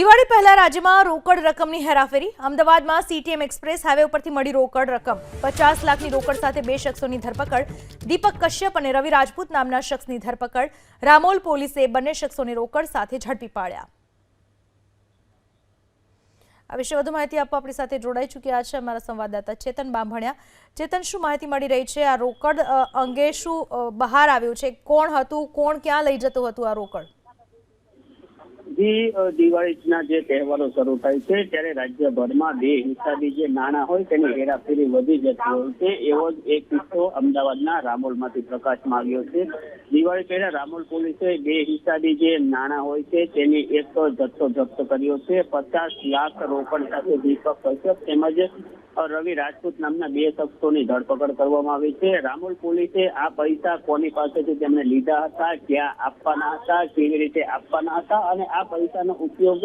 દિવાળી પહેલા રાજ્યમાં રોકડ રકમની હેરાફેરી. અમદાવાદમાં સીટીએમ એક્સપ્રેસ હાઈવે ઉપરથી મળી રોકડ રકમ. પચાસ લાખની રોકડ સાથે બે શખ્સોની ધરપકડ. દીપક કશ્યપ અને રવિ રાજપૂત નામના શખ્સની ધરપકડ. રામોલ પોલીસે બંને શખ્સોને રોકડ સાથે ઝડપી પાડ્યા. આ વિશે વધુ માહિતી આપવા આપણી સાથે જોડાઈ ચૂક્યા છે અમારા સંવાદદાતા ચેતન બાંભણિયા. ચેતન, શું માહિતી મળી રહી છે? આ રોકડ અંગે શું બહાર આવ્યું છે? કોણ હતું? કોણ ક્યાં લઈ જતું હતું આ રોકડ? જી દિવાળીના જે તહેવારો શરૂ થાય છે, ત્યારે રાજ્યભરમાં બે હિસાબી જે નાણાં હોય તેની હેરાફેરી વધી જતી હોય છે, એવો જ એક કિસ્સો અમદાવાદના રામોલમાંથી પ્રકાશમાં આવ્યો છે. દિવાળી પહેલા રામોલ પોલીસે બે હિસાબી જે નાણાં હોય છે, તેની એક જથ્થો જપ્ત કર્યો છે. પચાસ લાખ રોકડ સાથે દીપક કશ્યપ તેમજ રવિ રાજપૂત નામના બે શખ્સોની ધરપકડ કરવામાં આવી છે. રામોલ પોલીસે આ પૈસા કોની પાસેથી તેમણે લીધા હતા, ક્યાં આપવાના હતા, કેવી રીતે આપવાના હતા અને આ પૈસાનો ઉપયોગ